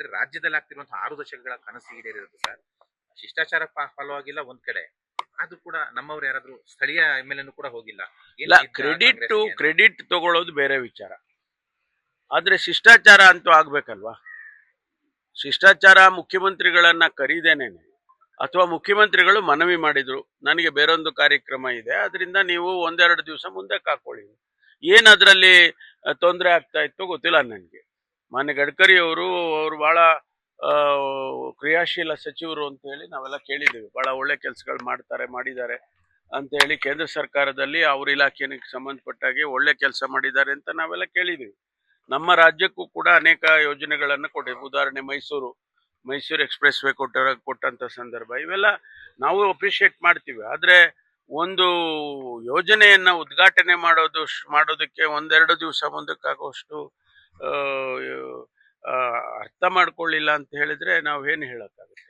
ಅಂದ್ರೆ ರಾಜ್ಯದಲ್ಲಿ ಆಗ್ತಿರುವಂತಹ ಆರು ದಶಕಗಳ ಕನಸು ಈಡೇರಿರೋದು ಸರ್. ಶಿಷ್ಟಾಚಾರ ಫಾಲೋ ಆಗಿಲ್ಲ ಒಂದ್ ಕಡೆ. ಅದು ಕೂಡ ನಮ್ಮವ್ರು ಯಾರಾದ್ರೂ ಸ್ಥಳೀಯ ಎಂ ಎಲ್ ಕೂಡ ಹೋಗಿಲ್ಲ. ಇಲ್ಲ ಕ್ರೆಡಿಟ್? ಕ್ರೆಡಿಟ್ ತಗೊಳ್ಳೋದು ಬೇರೆ ವಿಚಾರ. ಆದ್ರೆ ಶಿಷ್ಟಾಚಾರ ಅಂತೂ ಆಗ್ಬೇಕಲ್ವಾ? ಶಿಷ್ಟಾಚಾರ ಮುಖ್ಯಮಂತ್ರಿಗಳನ್ನ ಕರೀದೇನೇನೆ? ಅಥವಾ ಮುಖ್ಯಮಂತ್ರಿಗಳು ಮನವಿ ಮಾಡಿದ್ರು ನನಗೆ ಬೇರೊಂದು ಕಾರ್ಯಕ್ರಮ ಇದೆ ಅದರಿಂದ ನೀವು ಒಂದೆರಡು ದಿವಸ ಮುಂದಕ್ಕೆ ಹಾಕೊಳ್ಳಿ ಏನ್ ಅದರಲ್ಲಿ ತೊಂದರೆ ಆಗ್ತಾ ಇತ್ತು ಗೊತ್ತಿಲ್ಲ ನನಗೆ. ಮಾನ್ಯ ಗಡ್ಕರಿ ಅವರು ಅವರು ಬಹಳ ಕ್ರಿಯಾಶೀಲ ಸಚಿವರು ಅಂತ ಹೇಳಿ ನಾವೆಲ್ಲ ಕೇಳಿದ್ದೀವಿ. ಬಹಳ ಒಳ್ಳೆ ಕೆಲಸಗಳು ಮಾಡ್ತಾರೆ, ಮಾಡಿದ್ದಾರೆ ಅಂತ ಹೇಳಿ ಕೇಂದ್ರ ಸರ್ಕಾರದಲ್ಲಿ ಅವ್ರ ಇಲಾಖೆಗೆ ಸಂಬಂಧಪಟ್ಟಾಗೆ ಒಳ್ಳೆ ಕೆಲಸ ಮಾಡಿದ್ದಾರೆ ಅಂತ ನಾವೆಲ್ಲ ಕೇಳಿದ್ದೀವಿ. ನಮ್ಮ ರಾಜ್ಯಕ್ಕೂ ಕೂಡ ಅನೇಕ ಯೋಜನೆಗಳನ್ನು ಕೊಟ್ಟಿದ್ವಿ ಉದಾಹರಣೆ ಮೈಸೂರು ಮೈಸೂರು ಎಕ್ಸ್ಪ್ರೆಸ್ ವೇ ಕೊಟ್ಟ ಕೊಟ್ಟಂತ ಸಂದರ್ಭ. ಇವೆಲ್ಲ ನಾವು ಅಪ್ರಿಷಿಯೇಟ್ ಮಾಡ್ತೀವಿ. ಆದರೆ ಒಂದು ಯೋಜನೆಯನ್ನ ಉದ್ಘಾಟನೆ ಮಾಡೋದು, ಮಾಡೋದಕ್ಕೆ ಒಂದೆರಡು ದಿವಸ ಮುಂದಕ್ಕಾಗುವಷ್ಟು ಅರ್ಥ ಮಾಡ್ಕೊಳ್ಳಿಲ್ಲ ಅಂತ ಹೇಳಿದ್ರೆ ಏನು ಹೇಳಕ್ಕಾಗುತ್ತೆ?